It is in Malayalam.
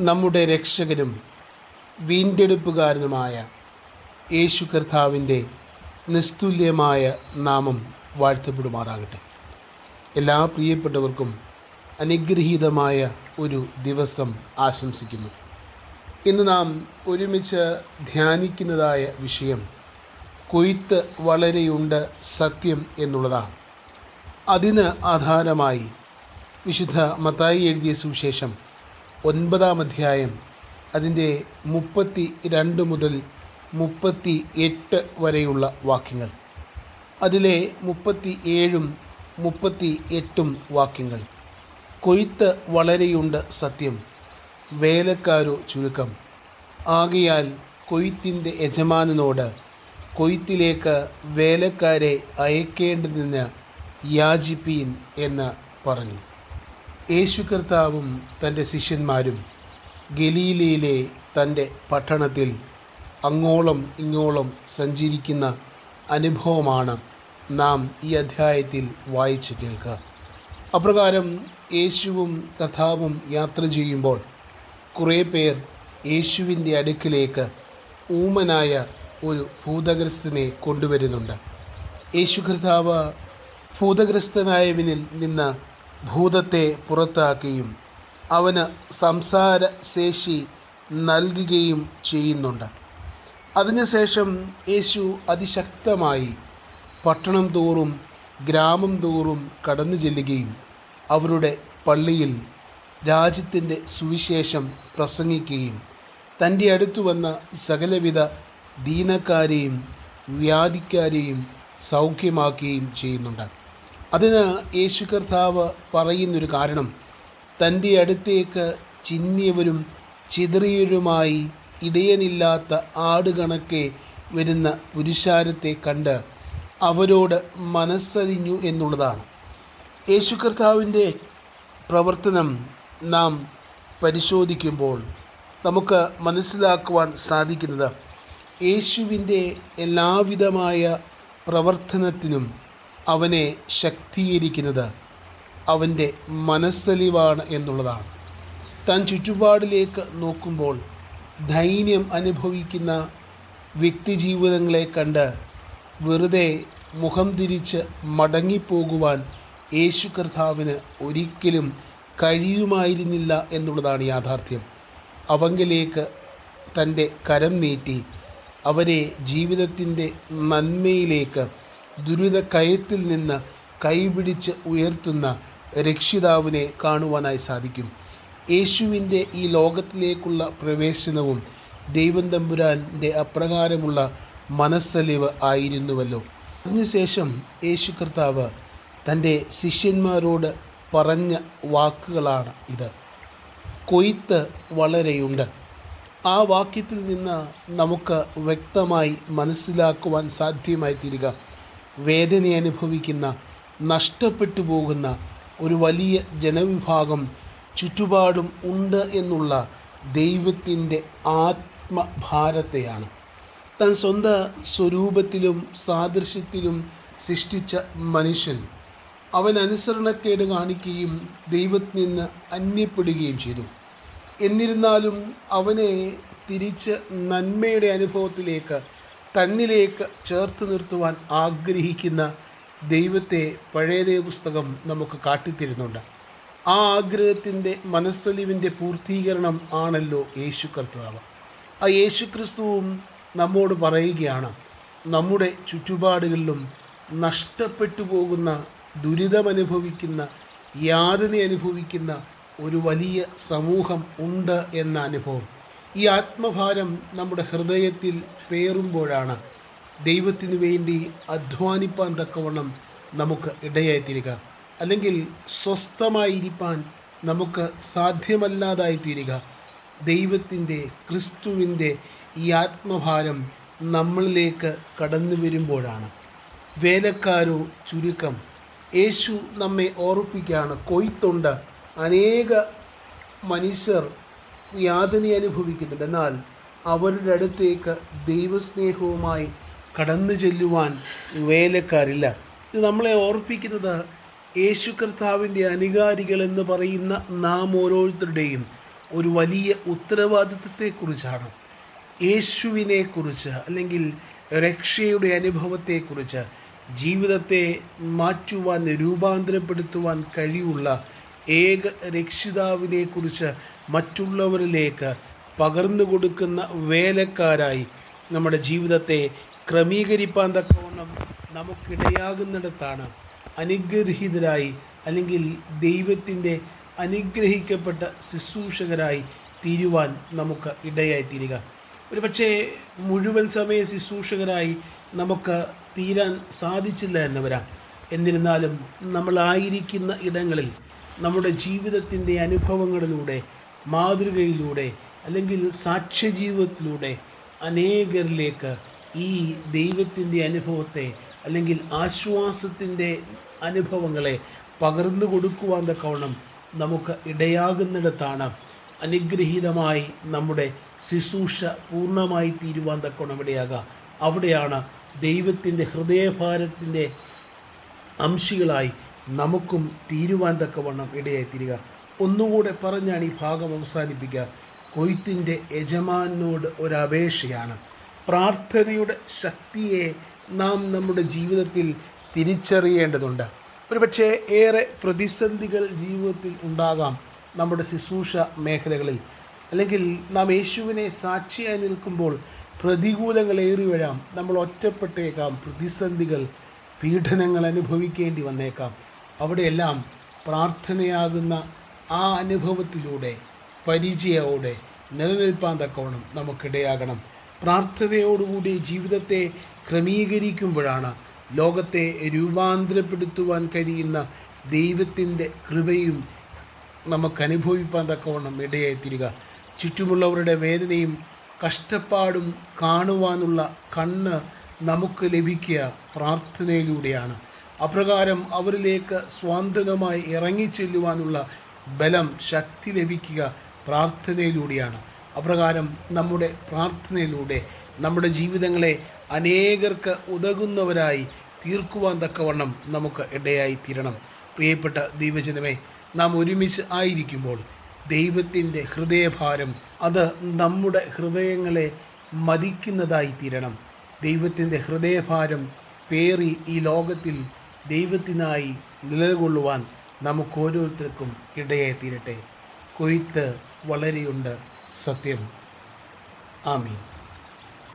നമ്മുടെ രക്ഷകനും വീണ്ടെടുപ്പുകാരനുമായ യേശു കർത്താവിന്റെ നിസ്തുല്യമായ നാമം വാഴ്ത്തപ്പെടുമാറാകട്ടെ. എല്ലാ പ്രിയപ്പെട്ടവർക്കും അനുഗ്രഹീതമായ ഒരു ദിവസം ആശംസിക്കുന്നു. ഇന്ന് നാം ഒരുമിച്ച് ധ്യാനിക്കുന്നതായ വിഷയം കൊയ്ത്ത് വളരെയുണ്ട് സത്യം എന്നുള്ളതാണ്. അതിന് ആധാരമായി വിശുദ്ധ മത്തായി എഴുതിയ സുവിശേഷം ഒൻപതാം അധ്യായം അതിന്റെ മുപ്പത്തി രണ്ട് മുതൽ മുപ്പത്തി എട്ട് വരെയുള്ള വാക്യങ്ങൾ. അതിലെ മുപ്പത്തി ഏഴും മുപ്പത്തി എട്ടും വാക്യങ്ങൾ. കൊയ്ത്ത് വളരെയുണ്ട് സത്യം വേലക്കാരോ ചുരുക്കം. ആകയാൽ കൊയ്ത്തിന്റെ യജമാനനോട് കൊയ്ത്തിലേക്ക് വേലക്കാരെ അയക്കേണ്ടതിന് യാചിപ്പീൻ എന്ന് പറഞ്ഞു. യേശു കർത്താവും തന്റെ ശിഷ്യന്മാരും ഗലീലയിലെ തന്റെ പട്ടണത്തിൽ അങ്ങോളം ഇങ്ങോളം സഞ്ചരിക്കുന്ന അനുഭവമാണ് നാം ഈ അധ്യായത്തിൽ വായിച്ച് കേൾക്കുക. അപ്രകാരം യേശുവും കഥാവും യാത്ര ചെയ്യുമ്പോൾ കുറേ പേർ യേശുവിന്റെ അടുക്കിലേക്ക് ഊമനായ ഒരു ഭൂതഗ്രസ്തനെ കൊണ്ടുവരുന്നുണ്ട്. യേശു കർത്താവ് ഭൂതഗ്രസ്തനായവനിൽ നിന്ന് ഭൂതത്തെ പുറത്താക്കുകയും അവന് സംസാര ശേഷി നൽകുകയും ചെയ്യുന്നുണ്ട്. അതിനുശേഷം യേശു അതിശക്തമായി പട്ടണം തോറും ഗ്രാമം തോറും കടന്നു ചെല്ലുകയും അവരുടെ പള്ളിയിൽ രാജ്യത്തിന്റെ സുവിശേഷം പ്രസംഗിക്കുകയും തന്റെ അടുത്തു വന്ന സകലവിധ ദീനക്കാരെയും വ്യാധിക്കാരെയും സൗഖ്യമാക്കുകയും ചെയ്യുന്നുണ്ട്. അതിന് യേശു കർത്താവ് പറയുന്നൊരു കാരണം തന്റെ അടുത്തേക്ക് ചിന്നിയവരും ചിതറിയവരുമായി ഇടയനില്ലാത്ത ആടുകണക്കെ വരുന്ന പുരുഷാരത്തെ കണ്ട് അവരോട് മനസ്സരിഞ്ഞു എന്നുള്ളതാണ്. യേശു കർത്താവിന്റെ പ്രവർത്തനം നാം പരിശോധിക്കുമ്പോൾ നമുക്ക് മനസ്സിലാക്കുവാൻ സാധിക്കുന്നത് യേശുവിന്റെ എല്ലാവിധമായ പ്രവർത്തനത്തിനും അവനെ ശക്തീകരിക്കുന്നത് അവന്റെ മനസ്സലിവാണ് എന്നുള്ളതാണ്. താൻ ചുറ്റുപാടിലേക്ക് നോക്കുമ്പോൾ ധൈര്യം അനുഭവിക്കുന്ന വ്യക്തിജീവിതങ്ങളെ കണ്ട് വെറുതെ മുഖം തിരിച്ച് മടങ്ങിപ്പോകുവാൻ യേശു കർത്താവിന് ഒരിക്കലും കഴിയുമായിരുന്നില്ല എന്നുള്ളതാണ് യാഥാർത്ഥ്യം. അവങ്കിലേക്ക് തന്റെ കരം നീട്ടി അവരെ ജീവിതത്തിന്റെ നന്മയിലേക്ക് ദുരിതക്കയത്തിൽ നിന്ന് കൈപിടിച്ച് ഉയർത്തുന്ന രക്ഷിതാവിനെ കാണുവാനായി സാധിക്കും. യേശുവിന്റെ ഈ ലോകത്തിലേക്കുള്ള പ്രവേശനവും ദൈവം തമ്പുരാന്റെ അപ്രകാരമുള്ള മനസ്സലിവ് ആയിരുന്നുവല്ലോ. അതിനുശേഷം യേശു കർത്താവ് തന്റെ ശിഷ്യന്മാരോട് പറഞ്ഞ വാക്കുകളാണ് ഇത്. കൊയ്ത്ത് വളരെയുണ്ട്. ആ വാക്യത്തിൽ നിന്ന് നമുക്ക് വ്യക്തമായി മനസ്സിലാക്കുവാൻ സാധ്യമായി തീരുക വേദന അനുഭവിക്കുന്ന നഷ്ടപ്പെട്ടു പോകുന്ന ഒരു വലിയ ജനവിഭാഗം ചുറ്റുപാടും ഉണ്ട് എന്നുള്ള ദൈവത്തിന്റെ ആത്മഭാരത്തെയാണ്. താൻ സ്വന്ത സ്വരൂപത്തിലും സാദൃശ്യത്തിലും സൃഷ്ടിച്ച മനുഷ്യൻ അവൻ അനുസരണക്കേട് കാണിക്കുകയും ദൈവത്തിൽ നിന്ന് അന്യപ്പെടുകയും ചെയ്തു. എന്നിരുന്നാലും അവനെ തിരിച്ച് നന്മയുടെ അനുഭവത്തിലേക്ക് തന്നിലേക്ക് ചേർത്ത് നിർത്തുവാൻ ആഗ്രഹിക്കുന്ന ദൈവത്തെ പഴയതേ പുസ്തകം നമുക്ക് കാട്ടിത്തരുന്നുണ്ട്. ആ ആഗ്രഹത്തിന്റെ മനസ്സലിവിന്റെ പൂർത്തീകരണം ആണല്ലോ യേശു കർത്താവ്. ആ യേശു ക്രിസ്തുവും നമ്മോട് പറയുകയാണ് നമ്മുടെ ചുറ്റുപാടുകളിലും നഷ്ടപ്പെട്ടു പോകുന്ന ദുരിതമനുഭവിക്കുന്ന യാതന അനുഭവിക്കുന്ന ഒരു വലിയ സമൂഹം ഉണ്ട് എന്ന അനുഭവം. ഈ ആത്മഭാരം നമ്മുടെ ഹൃദയത്തിൽ പേറുമ്പോഴാണ് ദൈവത്തിനു വേണ്ടി അധ്വാനിപ്പാൻ തക്കവണ്ണം നമുക്ക് ഇടയായിത്തീരുക. അല്ലെങ്കിൽ സ്വസ്ഥമായിരിക്കാൻ നമുക്ക് സാധ്യമല്ലാതായി തീരുക ദൈവത്തിന്റെ ക്രിസ്തുവിന്റെ ഈ ആത്മഭാരം നമ്മളിലേക്ക് കടന്നു വരുമ്പോഴാണ്. വേലക്കാരോ ചുരുക്കം യേശു നമ്മെ ഓർപ്പിക്കുകയാണ്. കൊയ്ത്തുണ്ട് അനേക മനുഷ്യർ യാതന അനുഭവിക്കുന്നുണ്ട്. എന്നാൽ അവരുടെ അടുത്തേക്ക് ദൈവസ്നേഹവുമായി കടന്നു ചെല്ലുവാൻ വേലക്കാരില്ല. ഇത് നമ്മളെ ഓർപ്പിക്കുന്നത് യേശു കർത്താവിന്റെ അനുകാരികൾ എന്ന് പറയുന്ന നാം ഓരോരുത്തരുടെയും ഒരു വലിയ ഉത്തരവാദിത്വത്തെക്കുറിച്ചാണ്. യേശുവിനെക്കുറിച്ച് അല്ലെങ്കിൽ രക്ഷയുടെ അനുഭവത്തെക്കുറിച്ച് ജീവിതത്തെ മാറ്റുവാൻ രൂപാന്തരപ്പെടുത്തുവാൻ കഴിവുള്ള ഏക രക്ഷിതാവിനെക്കുറിച്ച് മറ്റുള്ളവരിലേക്ക് പകർന്നു കൊടുക്കുന്ന വേലക്കാരായി നമ്മുടെ ജീവിതത്തെ ക്രമീകരിപ്പാൻ തക്കവണ്ണം നമുക്കിടയാകുന്നിടത്താണ് അനുഗ്രഹീതരായി അല്ലെങ്കിൽ ദൈവത്തിന്റെ അനുഗ്രഹിക്കപ്പെട്ട ശുശ്രൂഷകരായി തീരുവാൻ നമുക്ക് ഇടയായി തീരുക ഒരുപക്ഷെ മുഴുവൻ സമയ ശുശ്രൂഷകരായി നമുക്ക് തീരാൻ സാധിച്ചില്ല എന്ന് വരാം എന്നിരുന്നാലും നമ്മളായിരിക്കുന്ന ഇടങ്ങളിൽ നമ്മുടെ ജീവിതത്തിന്റെ അനുഭവങ്ങളിലൂടെ മാതൃകയിലൂടെ അല്ലെങ്കിൽ സാക്ഷ്യജീവിതത്തിലൂടെ അനേകരിലേക്ക് ഈ ദൈവത്തിന്റെ അനുഭവത്തെ അല്ലെങ്കിൽ ആശ്വാസത്തിന്റെ അനുഭവങ്ങളെ പകർന്നു കൊടുക്കുവാൻ തക്കവണ്ണം നമുക്ക് ഇടയാകുന്നിടത്താണ് അനുഗ്രഹീതമായി നമ്മുടെ ശുശ്രൂഷ പൂർണമായി തീരുവാൻ തക്കവണ്ണം ഇടയാകുക. അവിടെയാണ് ദൈവത്തിന്റെ ഹൃദയഭാരത്തിന്റെ അംശികളായി നമുക്കും തീരുവാൻ തക്കവണ്ണം ഇടയായി തീരുക ഒന്നുകൂടെ പറഞ്ഞാണ് ഈ ഭാഗം അവസാനിപ്പിക്കുക. കൊയ്ത്തിന്റെ യജമാനോട് ഒരപേക്ഷയാണ്. പ്രാർത്ഥനയുടെ ശക്തിയെ നാം നമ്മുടെ ജീവിതത്തിൽ തിരിച്ചറിയേണ്ടതുണ്ട്. ഒരുപക്ഷെ ഏറെ പ്രതിസന്ധികൾ ജീവിതത്തിൽ ഉണ്ടാകാം നമ്മുടെ ശുശ്രൂഷ മേഖലകളിൽ. അല്ലെങ്കിൽ നാം യേശുവിനെ സാക്ഷിയായി നിൽക്കുമ്പോൾ പ്രതികൂലങ്ങൾ ഏറി വരാം. നമ്മൾ ഒറ്റപ്പെട്ടേക്കാം. പ്രതിസന്ധികൾ പീഡനങ്ങൾ അനുഭവിക്കേണ്ടി വന്നേക്കാം. അവിടെയെല്ലാം പ്രാർത്ഥനയാകുന്ന ആ അനുഭവത്തിലൂടെ പരിചയോടെ നിലനിൽപ്പാൻ തക്കവണ്ണം നമുക്കിടയാകണം. പ്രാർത്ഥനയോടുകൂടി ജീവിതത്തെ ക്രമീകരിക്കുമ്പോഴാണ് ലോകത്തെ രൂപാന്തരപ്പെടുത്തുവാൻ കഴിയുന്ന ദൈവത്തിന്റെ കൃപയും നമുക്ക് അനുഭവിപ്പാൻ തക്കവണ്ണം ഇടയായിത്തീരുക. ചുറ്റുമുള്ളവരുടെ വേദനയും കഷ്ടപ്പാടും കാണുവാനുള്ള കണ്ണ് നമുക്ക് ലഭിക്കുക പ്രാർത്ഥനയിലൂടെയാണ്. അപ്രകാരം അവരിലേക്ക് സ്വാന്തകമായി ഇറങ്ങിച്ചെല്ലുവാനുള്ള ബലം ശക്തി ലഭിക്കുക പ്രാർത്ഥനയിലൂടെയാണ്. അപ്രകാരം നമ്മുടെ പ്രാർത്ഥനയിലൂടെ നമ്മുടെ ജീവിതങ്ങളെ അനേകർക്ക് ഉതകുന്നവരായി തീർക്കുവാൻ തക്കവണ്ണം നമുക്ക് ഇടയായി തീരണം പ്രിയപ്പെട്ട ദൈവജനമേ നാം ഒരുമിച്ച് ആയിരിക്കുമ്പോൾ ദൈവത്തിന്റെ ഹൃദയഭാരം അത് നമ്മുടെ ഹൃദയങ്ങളെ മതിക്കുന്നതായി തീരണം ദൈവത്തിന്റെ ഹൃദയഭാരം പേറി ഈ ലോകത്തിൽ ദൈവത്തിനായി നിലകൊള്ളുവാൻ നമുക്ക് ഓരോരുത്തർക്കും ഇടയായി തീരട്ടെ കൊയ്ത്ത് വളരെയുണ്ട് സത്യം. ആമീൻ.